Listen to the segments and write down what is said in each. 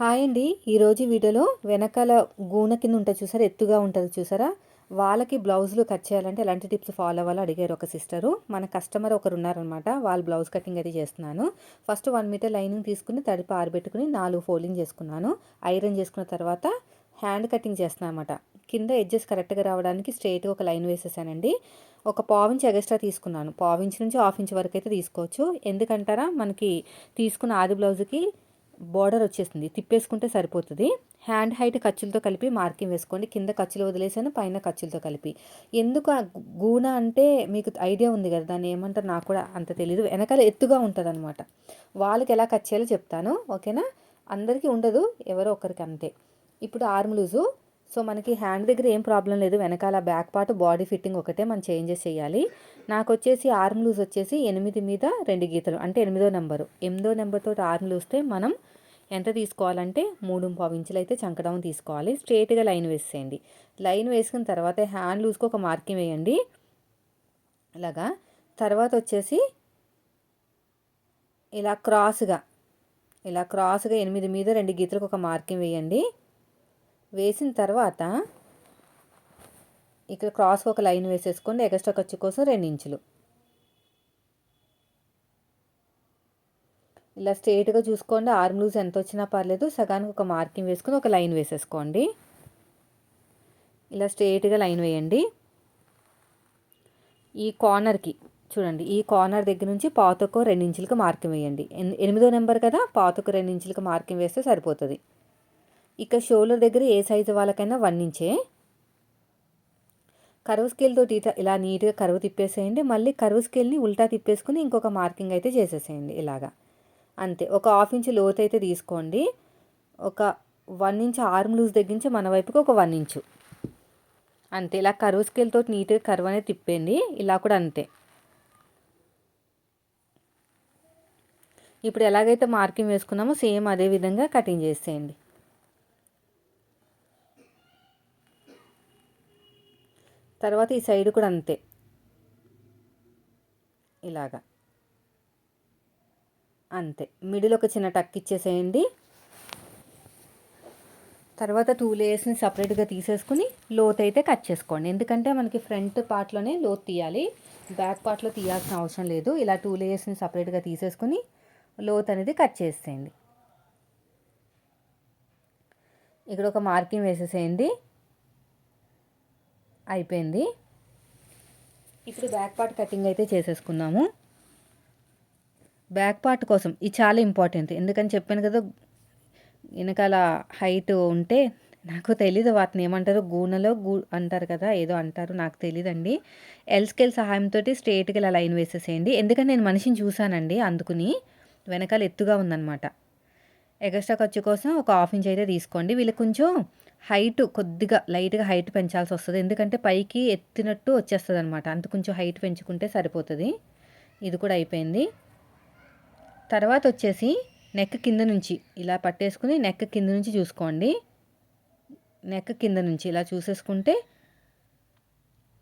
Hi అండి. ఈరోజు వీడియోలో వెనకాల గూన కింద ఉంటుంది చూసారా? ఎత్తుగా ఉంటుంది చూసారా? వాళ్ళకి బ్లౌజులు కట్ చేయాలంటే ఎలాంటి టిప్స్ ఫాలో అవ్వాలో అడిగారు ఒక సిస్టరు. మన కస్టమర్ ఒకరు ఉన్నారనమాట వాళ్ళు బ్లౌజ్ కటింగ్ అయితే చేస్తున్నాను. ఫస్ట్ వన్ మీటర్ లైనింగ్ తీసుకుని తడిపి ఆరబెట్టుకుని నాలుగు ఫోల్డింగ్ చేసుకున్నాను. ఐరన్ చేసుకున్న తర్వాత హ్యాండ్ కటింగ్ చేస్తున్నాను అనమాట కింద ఎడ్జెస్ కరెక్ట్గా రావడానికి స్ట్రైట్గా ఒక లైన్ వేసేసానండి. ఒక పావించి ఎగస్ట్రా తీసుకున్నాను. పావించి నుంచి హాఫ్ ఇంచ్ వరకు అయితే తీసుకోవచ్చు. ఎందుకంటారా? మనకి తీసుకున్న ఆది బ్లౌజ్కి బార్డర్ వచ్చేసింది. తిప్పేసుకుంటే సరిపోతుంది. హ్యాండ్ హైట్ ఖర్చులతో కలిపి మార్కింగ్ వేసుకోండి. కింద ఖర్చులు వదిలేసాను పైన ఖర్చులతో కలిపి. ఎందుకు గూన అంటే మీకు ఐడియా ఉంది కదా దాన్ని ఏమంటారు నాకు కూడా అంత తెలియదు వెనకాల ఎత్తుగా ఉంటుంది అనమాట వాళ్ళకి ఎలా కట్ చేయాలో చెప్తాను ఓకేనా? అందరికీ ఉండదు ఎవరో ఒకరికి అంతే. ఇప్పుడు ఆర్మ్ లూజు సో మనకి హ్యాండ్ దగ్గర ఏం ప్రాబ్లం లేదు. వెనకాల బ్యాక్ పార్ట్ బాడీ ఫిట్టింగ్ ఒకటే మనం చేంజెస్ చేయాలి. నాకు వచ్చేసి ఆర్మ్ లూజ్ వచ్చేసి ఎనిమిది మీద రెండు గీతలు అంటే ఎనిమిదో నెంబరు ఎనిమిదో నెంబర్తో ఆర్మ్ లూస్తే మనం ఎంత తీసుకోవాలంటే మూడు పావు ఇంచులు అయితే చంకడం తీసుకోవాలి. స్ట్రేట్గా లైన్ వేసేయండి. లైన్ వేసుకున్న తర్వాత హ్యాండ్ లూజ్కి ఒక మార్కింగ్ వేయండి. ఇలాగా. తర్వాత వచ్చేసి ఇలా క్రాస్గా ఇలా క్రాస్గా ఎనిమిది మీద రెండు గీతలకు ఒక మార్కింగ్ వేయండి. వేసిన తర్వాత ఇక్కడ క్రాస్కి ఒక లైన్ వేసేసుకోండి. ఎగస్ట్రా ఖర్చు కోసం రెండు ఇంచులు. ఇలా స్ట్రేట్గా చూసుకోండి. ఆర్మ్ లూజ్ ఎంత వచ్చినా పర్లేదు. సగానికి ఒక మార్కింగ్ వేసుకుని ఒక లైన్ వేసేసుకోండి. ఇలా స్ట్రేట్గా లైన్ వేయండి. ఈ కార్నర్కి చూడండి. ఈ కార్నర్ దగ్గర నుంచి పాతకు రెండు మార్కింగ్ వేయండి. ఎనిమిదో నెంబర్ కదా? పాతకు రెండు మార్కింగ్ వేస్తే సరిపోతుంది. ఇక షోల్డర్ దగ్గర ఏ సైజు వాళ్ళకైనా వన్ ఇంచే. కరువు స్కేల్తో ఇలా నీట్గా కరువు తిప్పేసేయండి. మళ్ళీ కరువు స్కేల్ని ఉల్టా తిప్పేసుకుని ఇంకొక మార్కింగ్ అయితే చేసేసేయండి ఇలాగా. అంతే. ఒక హాఫ్ ఇంచ్ లోతు అయితే తీసుకోండి. ఒక వన్ ఇంచ్ ఆర్మ్ లూజ్ దగ్గర నుంచి మన వైపుకి ఒక వన్ ఇంచు. అంతే. ఇలా కరువు స్కేల్తో నీట్గా కరువు అనేది తిప్పేయండి. ఇలా కూడా అంతే. ఇప్పుడు ఎలాగైతే మార్కింగ్ వేసుకున్నామో సేమ్ అదే విధంగా కటింగ్ చేసేయండి. తర్వాత ఈ సైడ్ కూడా అంతే. ఇలాగా. అంతే. మిడిల్ ఒక చిన్న టక్ ఇచ్చేసేయండి. తర్వాత టూ లేయర్స్ని సపరేట్గా తీసేసుకుని లోత్ అయితే కట్ చేసుకోండి. ఎందుకంటే మనకి ఫ్రంట్ పార్ట్లోనే లోత్ తీయాలి. బ్యాక్ పార్ట్లో తీయాల్సిన అవసరం లేదు. ఇలా టూ లేయర్స్ని సపరేట్గా తీసేసుకుని లోత్ అనేది కట్ చేసేయండి. ఇక్కడ ఒక మార్కింగ్ వేసేసేయండి. అయిపోయింది. ఇప్పుడు బ్యాక్ పార్ట్ కటింగ్ అయితే చేసేసుకున్నాము. బ్యాక్ పార్ట్ కోసం. ఇది చాలా ఇంపార్టెంట్. ఎందుకని చెప్పాను కదా వెనకాల హైట్ ఉంటే నాకు తెలీదు వాటిని. ఏమంటారు? గూనెలో గూ అంటారు కదా ఏదో అంటారు నాకు తెలియదండి ఎల్ స్కేల్ సహాయంతో స్ట్రేట్గా ఇలా లైన్ వేసేసేయండి. ఎందుకంటే నేను మనిషిని చూశానండి అందుకుని వెనకాల ఎత్తుగా ఉందన్నమాట. ఎగస్ట్రా ఖర్చు కోసం ఒక హాఫ్ ఇంచ్ అయితే తీసుకోండి. వీళ్ళకి కొంచెం హైట్ కొద్దిగా లైట్గా హైట్ పెంచాల్సి వస్తుంది. ఎందుకంటే పైకి ఎత్తినట్టు వచ్చేస్తుంది అనమాట అంత కొంచెం హైట్ పెంచుకుంటే సరిపోతుంది. ఇది కూడా అయిపోయింది. తర్వాత వచ్చేసి నెక్ కింద నుంచి ఇలా పట్టేసుకుని నెక్ కింద నుంచి చూసుకోండి. నెక్ కింద నుంచి ఇలా చూసేసుకుంటే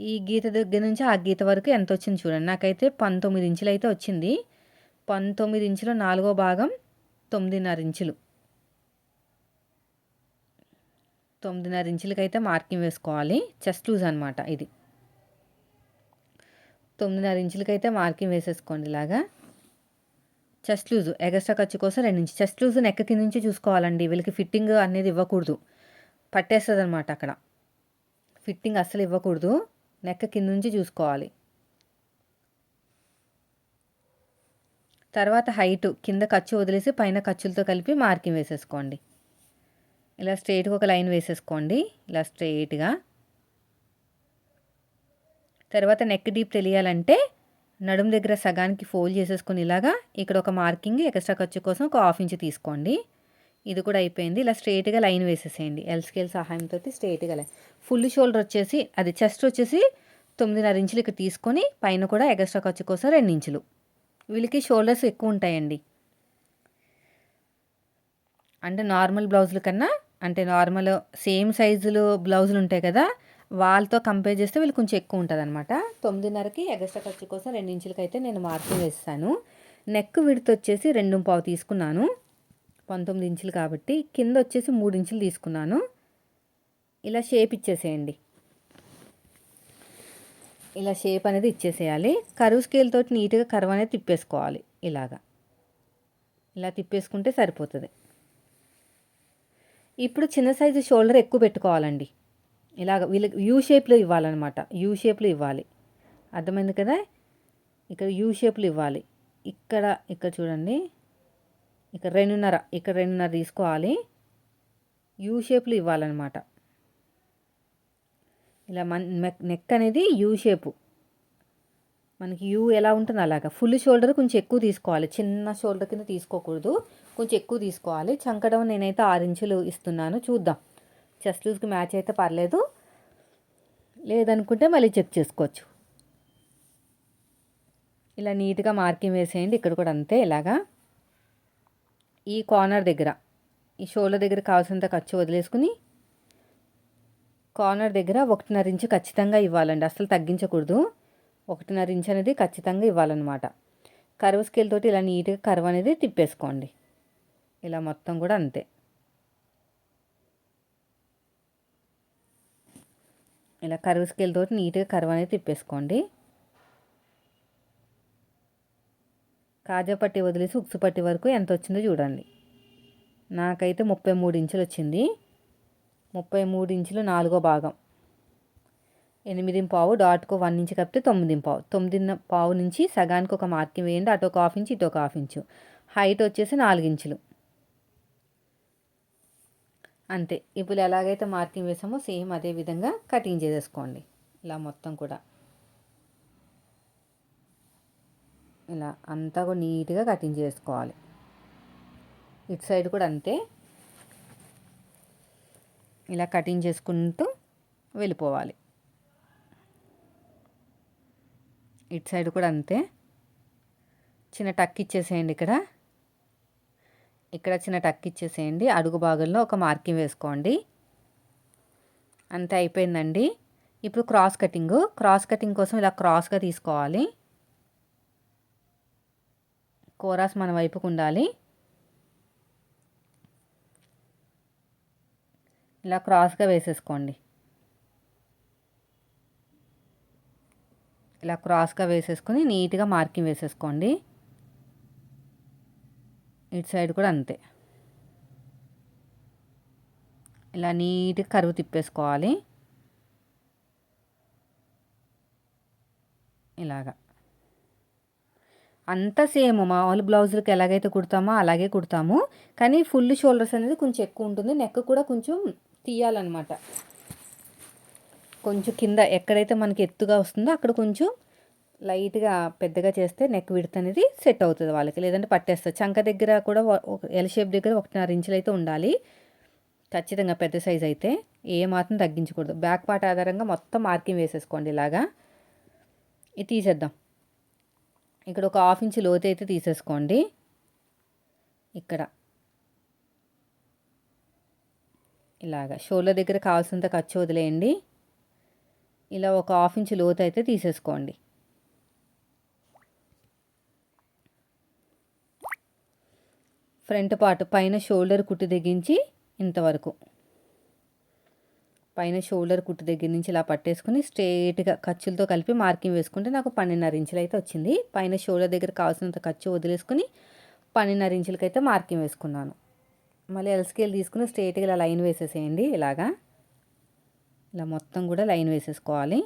ఈ గీత దగ్గర నుంచి ఆ గీత వరకు ఎంత వచ్చింది చూడండి. నాకైతే పంతొమ్మిది ఇంచులు అయితే వచ్చింది. పంతొమ్మిది ఇంచులో నాలుగో భాగం తొమ్మిదిన్నర ఇంచులు. తొమ్మిదిన్నర ఇంచులకైతే మార్కింగ్ వేసుకోవాలి. చెస్ట్ లూజ్ అనమాట ఇది. తొమ్మిదిన్నర ఇంచులకైతే మార్కింగ్ వేసేసుకోండి ఇలాగా. చెస్ట్ లూజ్ ఎగస్ట్రా ఖర్చు కోసం రెండు ఇంచు చెస్ట్ లూజ్ నెక్ కింద నుంచి చూసుకోవాలండి. వీళ్ళకి ఫిట్టింగ్ అనేది ఇవ్వకూడదు. పట్టేస్తుంది అనమాట అక్కడ. ఫిట్టింగ్ అస్సలు ఇవ్వకూడదు. నెక్ కింద నుంచి చూసుకోవాలి. తర్వాత హైట్ కింద ఖర్చు వదిలేసి పైన ఖర్చులతో కలిపి మార్కింగ్ వేసేసుకోండి. ఇలా స్ట్రైట్గా ఒక లైన్ వేసేసుకోండి. ఇలా స్ట్రైట్గా తర్వాత నెక్ డీప్ తెలియాలంటే నడుము దగ్గర సగానికి ఫోల్డ్ చేసేసుకుని ఇలాగా ఇక్కడ ఒక మార్కింగ్ ఎక్స్ట్రా ఖర్చు కోసం ఒక హాఫ్ ఇంచ్ తీసుకోండి. ఇది కూడా అయిపోయింది. ఇలా స్ట్రైట్గా లైన్ వేసేసేయండి. ఎల్ స్కేల్ సహాయంతో స్ట్రైట్గా లైన్. ఫుల్ షోల్డర్ వచ్చేసి అది చెస్ట్ వచ్చేసి తొమ్మిదిన్నర ఇంచులు ఇక్కడ తీసుకొని పైన కూడా ఎక్స్ట్రా ఖర్చు కోసం రెండు ఇంచులు. వీళ్ళకి షోల్డర్స్ ఎక్కువ ఉంటాయండి. అంటే నార్మల్ బ్లౌజుల కన్నా అంటే నార్మల్ సేమ్ సైజులు బ్లౌజులు ఉంటాయి కదా వాళ్ళతో కంపేర్ చేస్తే వీళ్ళు కొంచెం ఎక్కువ ఉంటుంది అనమాట తొమ్మిదిన్నరకి ఎగస్ట్రా ఖర్చు కోసం రెండు ఇంచులకి అయితే నేను మార్కింగ్ వేస్తాను. నెక్ విడత వచ్చేసి రెండు పావు తీసుకున్నాను. పంతొమ్మిది ఇంచులు కాబట్టి కింద వచ్చేసి మూడు ఇంచులు తీసుకున్నాను. ఇలా షేప్ ఇచ్చేసేయండి. ఇలా షేప్ అనేది ఇచ్చేసేయాలి. కరువు స్కేల్ తోటి నీట్గా కరువు అనేది తిప్పేసుకోవాలి ఇలాగా. ఇలా తిప్పేసుకుంటే సరిపోతుంది. ఇప్పుడు చిన్న సైజు షోల్డర్ ఎక్కువ పెట్టుకోవాలండి. ఇలాగ వీళ్ళకి యూ షేప్లో ఇవ్వాలన్నమాట. యూ షేప్లో ఇవ్వాలి. అర్థమైంది కదా? ఇక్కడ యూ షేప్లో ఇవ్వాలి. ఇక్కడ ఇక్కడ చూడండి. ఇక్కడ రెండున్నర ఇక్కడ రెండున్నర తీసుకోవాలి. యూ షేప్లో ఇవ్వాలన్నమాట. ఇలా మన్ నెక్ అనేది యూ షేపు. మనకి యూ ఎలా ఉంటుంది అలాగా. ఫుల్ షోల్డర్ కొంచెం ఎక్కువ తీసుకోవాలి. చిన్న షోల్డర్ కింద తీసుకోకూడదు. కొంచెం ఎక్కువ తీసుకోవాలి. చంకడం నేనైతే ఆరు ఇంచులు ఇస్తున్నాను. చూద్దాం. చెస్ట్ లూజ్కి మ్యాచ్ అయితే పర్లేదు. లేదనుకుంటే మళ్ళీ చెక్ చేసుకోవచ్చు. ఇలా నీట్గా మార్కింగ్ వేసేయండి. ఇక్కడ కూడా అంతే ఇలాగా. ఈ కార్నర్ దగ్గర ఈ షోల్డర్ దగ్గర కావాల్సినంత ఖర్చు వదిలేసుకుని కార్నర్ దగ్గర ఒకటిన్నర ఇంచు ఖచ్చితంగా ఇవ్వాలండి. అసలు తగ్గించకూడదు. ఒకటిన్నర ఇంచు అనేది ఖచ్చితంగా ఇవ్వాలన్నమాట. కర్వ్ స్కేల్ తోటి ఇలా నీట్గా కర్వ్ అనేది తిప్పేసుకోండి. ఇలా మొత్తం కూడా అంతే. ఇలా కరువు స్కేల్ తోటి నీట్గా కరువు అనేది తిప్పేసుకోండి. కాజా పట్టి వదిలేసి ఉక్సు పట్టి వరకు ఎంత వచ్చిందో చూడండి. నాకైతే ముప్పై మూడు ఇంచులు వచ్చింది. ముప్పై మూడు ఇంచులు నాలుగో భాగం. ఎనిమిది పావు డాట్కు వన్ ఇంచు కప్పితే తొమ్మిది పావు. తొమ్మిది పావు నుంచి సగానికి ఒక మార్కింగ్ వేయండి. అటు ఒక హాఫ్ ఇంచు ఇటు ఒక హాఫ్ ఇంచు. హైట్ వచ్చేసి నాలుగు ఇంచులు. అంతే. ఇప్పుడు ఎలాగైతే మార్కింగ్ వేసామో సేమ్ అదే విధంగా కటింగ్ చేసేసుకోండి. ఇలా మొత్తం కూడా. ఇలా అంతా కూడా నీట్గా కటింగ్ చేసుకోవాలి. ఇటు సైడ్ కూడా అంతే. ఇలా కటింగ్ చేసుకుంటూ వెళ్ళిపోవాలి. ఇటు సైడ్ కూడా అంతే. చిన్న టక్ ఇచ్చేసేయండి ఇక్కడ. ఇక్కడ చిన్న టక్ ఇచ్చేసేయండి. అడుగు భాగంలో ఒక మార్కింగ్ వేసుకోండి. అంతే అయిపోయిందండి. ఇప్పుడు క్రాస్ కటింగ్. క్రాస్ కటింగ్ కోసం ఇలా క్రాస్గా తీసుకోవాలి. కోరాస్ మన వైపుకు ఉండాలి. ఇలా క్రాస్గా వేసేసుకోండి. ఇలా క్రాస్గా వేసేసుకొని నీట్గా మార్కింగ్ వేసేసుకోండి. ఇటు సైడ్ కూడా అంతే. ఇలా నీట్గా కరువు తిప్పేసుకోవాలి. ఇలాగా. అంతా సేమ్ మామూలు బ్లౌజులకు ఎలాగైతే కుడతామో అలాగే కుడతాము. కానీ ఫుల్ షోల్డర్స్ అనేది కొంచెం ఎక్కువ ఉంటుంది. నెక్ కూడా కొంచెం తీయాలన్నమాట. కొంచెం కింద ఎక్కడైతే మనకి ఎత్తుగా వస్తుందో అక్కడ కొంచెం లైట్గా పెద్దగా చేస్తే నెక్ విడత్ అనేది సెట్ అవుతుంది వాళ్ళకి. లేదంటే పట్టేస్తుంది. చంక దగ్గర కూడా ఎల్ షేప్ దగ్గర ఒకటిన్నర ఇంచులు అయితే ఉండాలి. ఖచ్చితంగా పెద్ద సైజ్ అయితే ఏ మాత్రం తగ్గించకూడదు. బ్యాక్ పార్ట్ ఆధారంగా మొత్తం మార్కింగ్ వేసేసుకోండి ఇలాగా. ఇది తీసేద్దాం. ఇక్కడ ఒక హాఫ్ ఇంచ్ లోతు అయితే తీసేసుకోండి. ఇక్కడ. ఇలాగా. షోల్డర్ దగ్గర కావాల్సినంత ఖర్చు వదిలేయండి. ఇలా ఒక హాఫ్ ఇంచ్ లోతు అయితే తీసేసుకోండి. ఫ్రంట్ పార్ట్ పైన షోల్డర్ కుట్టు తెగించి ఇంతవరకు. పైన షోల్డర్ కుట్టు దగ్గర నుంచి ఇలా పట్టేసుకుని స్ట్రేట్గా ఖర్చులతో కలిపి మార్కింగ్ వేసుకుంటే నాకు పన్నెండున్నర ఇంచులు అయితే వచ్చింది. పైన షోల్డర్ దగ్గర కావాల్సినంత ఖర్చు వదిలేసుకుని పన్నెండున్నర ఇంచులకైతే మార్కింగ్ వేసుకున్నాను. మళ్ళీ ఎల్ స్కేల్ తీసుకుని స్ట్రేట్గా ఇలా లైన్ వేసేసేయండి. ఇలాగా. ఇలా మొత్తం కూడా లైన్ వేసేసుకోవాలి.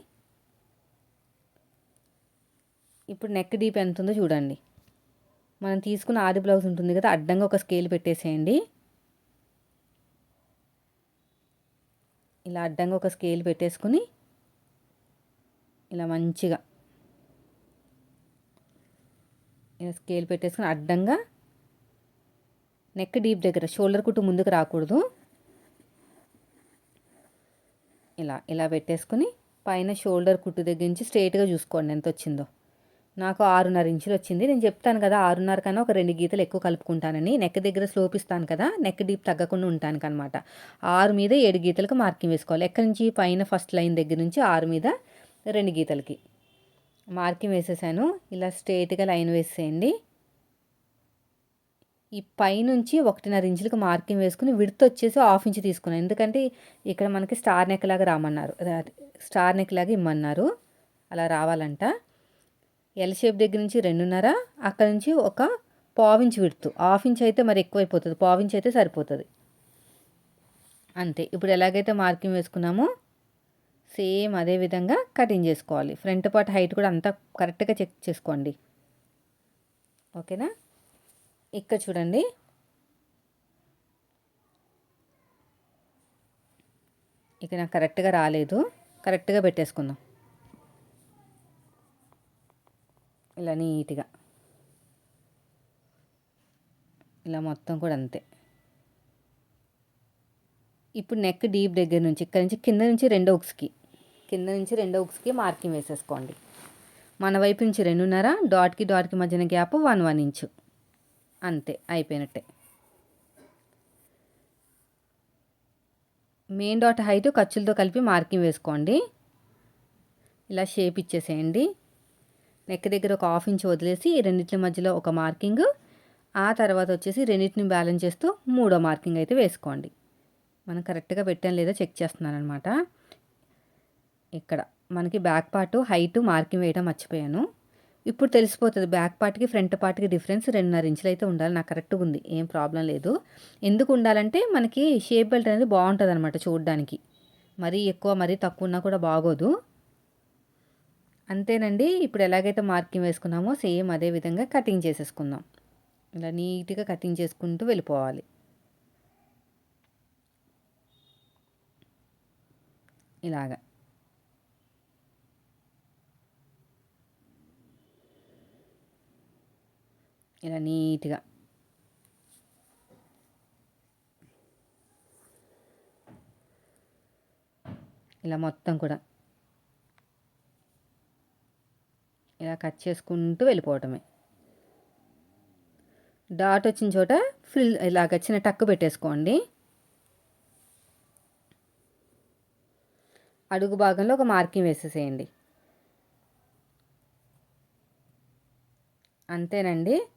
ఇప్పుడు నెక్ డీప్ ఎంత ఉందో చూడండి. మనం తీసుకున్న ఆది బ్లౌజ్ ఉంటుంది కదా అడ్డంగా ఒక స్కేల్ పెట్టేసేయండి. ఇలా అడ్డంగా ఒక స్కేల్ పెట్టేసుకుని ఇలా మంచిగా ఇలా స్కేల్ పెట్టేసుకుని అడ్డంగా నెక్ డీప్ దగ్గర షోల్డర్ కుట్టు ముందుకు రాకూడదు. ఇలా ఇలా పెట్టేసుకుని పైన షోల్డర్ కుట్టు దగ్గర నుంచి స్ట్రైట్గా చూసుకోండి ఎంత వచ్చిందో. నాకు ఆరున్నర ఇంచులు వచ్చింది. నేను చెప్తాను కదా ఆరున్నర కన్నా ఒక రెండు గీతలు ఎక్కువ కలుపుకుంటానని. నెక్ దగ్గర స్లోప్ ఇస్తాను కదా నెక్ డీప్ తగ్గకుండా ఉంటాను అనమాట ఆరు మీద ఏడు గీతలకు మార్కింగ్ వేసుకోవాలి. ఎక్కడి నుంచి? పైన ఫస్ట్ లైన్ దగ్గర నుంచి ఆరు మీద రెండు గీతలకి. మార్కింగ్ వేసేసాను. ఇలా స్ట్రేట్గా లైన్ వేసేయండి. ఈ పైనుంచి ఒకటిన్నర ఇంచులకు మార్కింగ్ వేసుకుని విడత్ వచ్చేసి హాఫ్ ఇంచ్ తీసుకున్నాను. ఎందుకంటే ఇక్కడ మనకి స్టార్ నెక్ లాగా రామన్నారు. స్టార్ నెక్ లాగా ఇమ్మన్నారు. అలా రావాలంట. ఎల్ షేప్ దగ్గర నుంచి రెండున్నర అక్కడ నుంచి ఒక పావించి విడుతు. హాఫ్ ఇంచ్ అయితే మరి ఎక్కువైపోతుంది. పావించ్ అయితే సరిపోతుంది. అంతే. ఇప్పుడు ఎలాగైతే మార్కింగ్ వేసుకున్నామో సేమ్ అదే విధంగా కటింగ్ చేసుకోవాలి. ఫ్రంట్ పార్ట్ హైట్ కూడా అంతా కరెక్ట్గా చెక్ చేసుకోండి. ఓకేనా? ఇక్కడ చూడండి. ఇక నాకు కరెక్ట్గా రాలేదు. కరెక్ట్గా పెట్టేసుకుందాం. ఇలా నీట్గా. ఇలా మొత్తం కూడా అంతే. ఇప్పుడు నెక్ డీప్ దగ్గర నుంచి ఇక్కడ నుంచి కింద నుంచి రెండో ఉక్స్కి కింద నుంచి రెండో ఉక్స్కి మార్కింగ్ వేసేసుకోండి. మన వైపు నుంచి రెండున్నర డాట్కి డాట్కి మధ్యన గ్యాప్ వన్ వన్ ఇంచు అంతే అయిపోయినట్టే. మెయిన్ డాట్ హైట్ ఖర్చులతో కలిపి మార్కింగ్ వేసుకోండి. ఇలా షేప్ ఇచ్చేసేయండి. నెక్ దగ్గర ఒక హాఫ్ ఇంచ్ వదిలేసి రెండింటి మధ్యలో ఒక మార్కింగ్. ఆ తర్వాత వచ్చేసి రెండింటిని బ్యాలెన్స్ చేస్తూ మూడో మార్కింగ్ అయితే వేసుకోండి. మనం కరెక్ట్గా పెట్టాను లేదా చెక్ చేస్తున్నాను అనమాట ఇక్కడ మనకి బ్యాక్ పార్ట్ హైట్ మార్కింగ్ వేయడం మర్చిపోయాను. ఇప్పుడు తెలిసిపోతుంది బ్యాక్ పార్ట్కి ఫ్రంట్ పార్ట్కి డిఫరెన్స్ రెండున్నర ఇంచులు అయితే ఉండాలి. నాకు కరెక్ట్గా ఉంది ఏం ప్రాబ్లం లేదు. ఎందుకు ఉండాలంటే మనకి షేప్ బెల్ట్ అనేది బాగుంటుంది అనమాట చూడడానికి. మరీ ఎక్కువ మరీ తక్కువ ఉన్నా కూడా బాగోదు. అంతేనండి. ఇప్పుడు ఎలాగైతే మార్కింగ్ వేసుకున్నామో సేమ్ అదే విధంగా కటింగ్ చేసేసుకుందాం. ఇలా నీట్గా కటింగ్ చేసుకుంటూ వెళ్ళిపోవాలి. ఇలాగా. ఇలా నీట్గా. ఇలా మొత్తం కూడా ఇలా కట్ చేసుకుంటూ వెళ్ళిపోవటమే. డాట్ వచ్చిన చోట ఫిల్ ఇలాగ చిన్న టక్కు పెట్టేసుకోండి. అడుగు భాగంలో ఒక మార్కింగ్ వేసేసేయండి. అంతేనండి.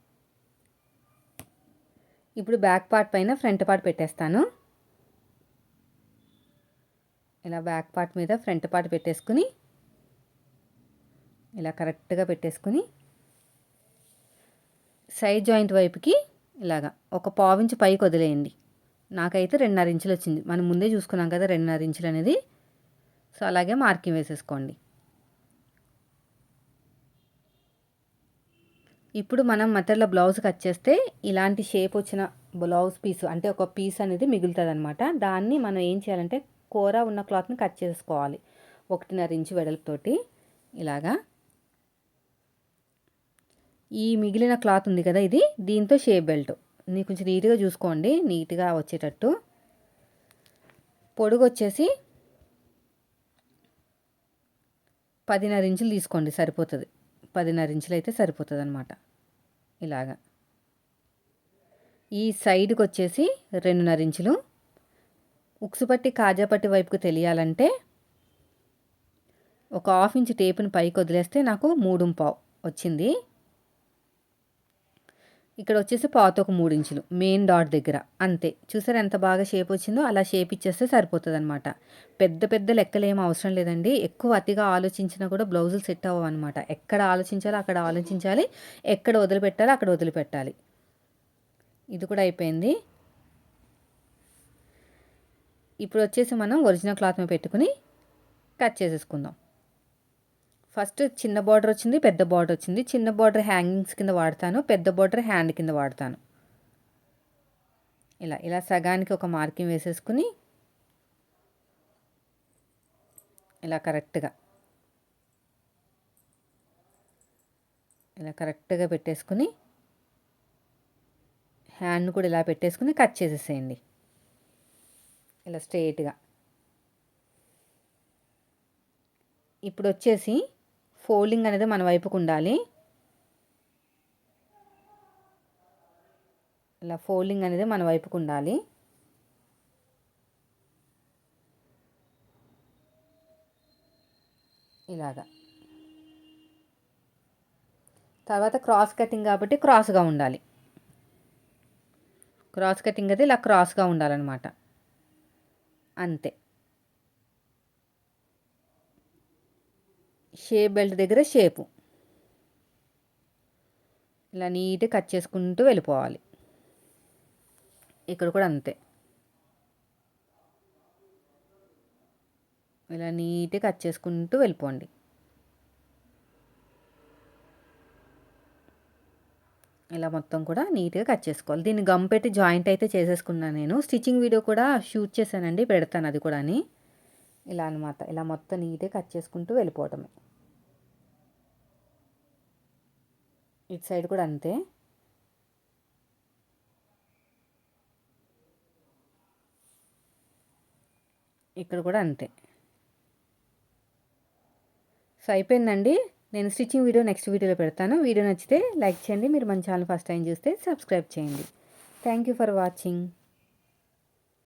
ఇప్పుడు బ్యాక్ పార్ట్ పైన ఫ్రంట్ పార్ట్ పెట్టేస్తాను. ఇలా బ్యాక్ పార్ట్ మీద ఫ్రంట్ పార్ట్ పెట్టేసుకుని ఇలా కరెక్ట్గా పెట్టేసుకుని సైడ్ జాయింట్ వైపుకి ఇలాగా ఒక పావించి పైకి వదిలేయండి. నాకైతే రెండున్నర ఇంచులు వచ్చింది. మనం ముందే చూసుకున్నాం కదా రెండున్నర ఇంచులు అనేది. సో అలాగే మార్కింగ్ వేసేసుకోండి. ఇప్పుడు మనం మెథడ్లో బ్లౌజ్ కట్ చేస్తే ఇలాంటి షేప్ వచ్చిన బ్లౌజ్ పీస్ అంటే ఒక పీస్ అనేది మిగులుతుంది అనమాట దాన్ని మనం ఏం చేయాలంటే కూర ఉన్న క్లాత్ని కట్ చేసుకోవాలి. ఒకటిన్నర ఇంచు వెడల్పుతోటి ఇలాగా. ఈ మిగిలిన క్లాత్ ఉంది కదా ఇది దీంతో షేప్ బెల్ట్. నీ కొంచెం నీట్గా చూసుకోండి నీట్గా వచ్చేటట్టు. పొడుగు వచ్చేసి పదిన్నర ఇంచులు తీసుకోండి సరిపోతుంది. పదిన్నర ఇంచులు అయితే సరిపోతుంది అనమాట ఇలాగా. ఈ సైడ్కి వచ్చేసి రెండున్నర ఇంచులు. ఉక్సుపట్టి కాజాపట్టి వైపుకు తెలియాలంటే ఒక హాఫ్ ఇంచ్ టేపుని పైకి వదిలేస్తే నాకు మూడు పావు వచ్చింది. ఇక్కడ వచ్చేసి పాత ఒక మూడు ఇంచులు మెయిన్ డాట్ దగ్గర. అంతే. చూసారు ఎంత బాగా షేప్ వచ్చిందో? అలా షేప్ ఇచ్చేస్తే సరిపోతుంది అనమాట పెద్ద పెద్ద లెక్కలు ఏం అవసరం లేదండి. ఎక్కువ అతిగా ఆలోచించినా కూడా బ్లౌజులు సెట్ అవ్వనమాట ఎక్కడ ఆలోచించాలో అక్కడ ఆలోచించాలి. ఎక్కడ వదిలిపెట్టాలో అక్కడ వదిలిపెట్టాలి. ఇది కూడా అయిపోయింది. ఇప్పుడు వచ్చేసి మనం ఒరిజినల్ క్లాత్ మీద పెట్టుకుని కట్ చేసేసుకుందాం. ఫస్ట్ చిన్న బార్డర్ వచ్చింది పెద్ద బార్డర్ వచ్చింది. చిన్న బార్డర్ హ్యాంగింగ్స్ కింద వాడతాను పెద్ద బార్డర్ హ్యాండ్ కింద వాడతాను. ఇలా ఇలా సగానికి ఒక మార్కింగ్ వేసేసుకుని ఇలా కరెక్ట్గా ఇలా కరెక్ట్గా పెట్టేసుకుని హ్యాండ్ కూడా ఇలా పెట్టేసుకుని కట్ చేసేసేయండి. ఇలా స్ట్రైట్గా ఇప్పుడు వచ్చేసి ఫోల్డింగ్ అనేది మన వైపుకు ఉండాలి. ఇలా ఫోల్డింగ్ అనేది మన వైపుకు ఉండాలి. ఇలాగా. తర్వాత క్రాస్ కటింగ్ కాబట్టి క్రాస్గా ఉండాలి. క్రాస్ కటింగ్ అయితే ఇలా క్రాస్గా ఉండాలన్నమాట. అంతే. షేప్ బెల్ట్ దగ్గర షేపు. ఇలా నీట్గా కట్ చేసుకుంటూ వెళ్ళిపోవాలి. ఇక్కడ కూడా అంతే. ఇలా నీట్గా కట్ చేసుకుంటూ వెళ్ళిపోండి. ఇలా మొత్తం కూడా నీట్గా కట్ చేసుకోవాలి. దీన్ని గమ్ పెట్టి జాయింట్ అయితే చేసేసుకున్నాను నేను. స్టిచ్చింగ్ వీడియో కూడా షూట్ చేశానండి పెడతాను అది కూడా ఇలా అనమాట ఇలా మొత్తం నీట్గా కట్ చేసుకుంటూ వెళ్ళిపోవటమే. ఇటు సైడ్ కూడా అంతే. ఇక్కడ కూడా అంతే. సో అయిపోయిందండి. నేను స్టిచ్చింగ్ వీడియో నెక్స్ట్ వీడియోలో పెడతాను. వీడియో నచ్చితే లైక్ చేయండి. మీరు మన ఛానల్ ఫస్ట్ టైం చూస్తే సబ్స్క్రైబ్ చేయండి. Thank you for watching.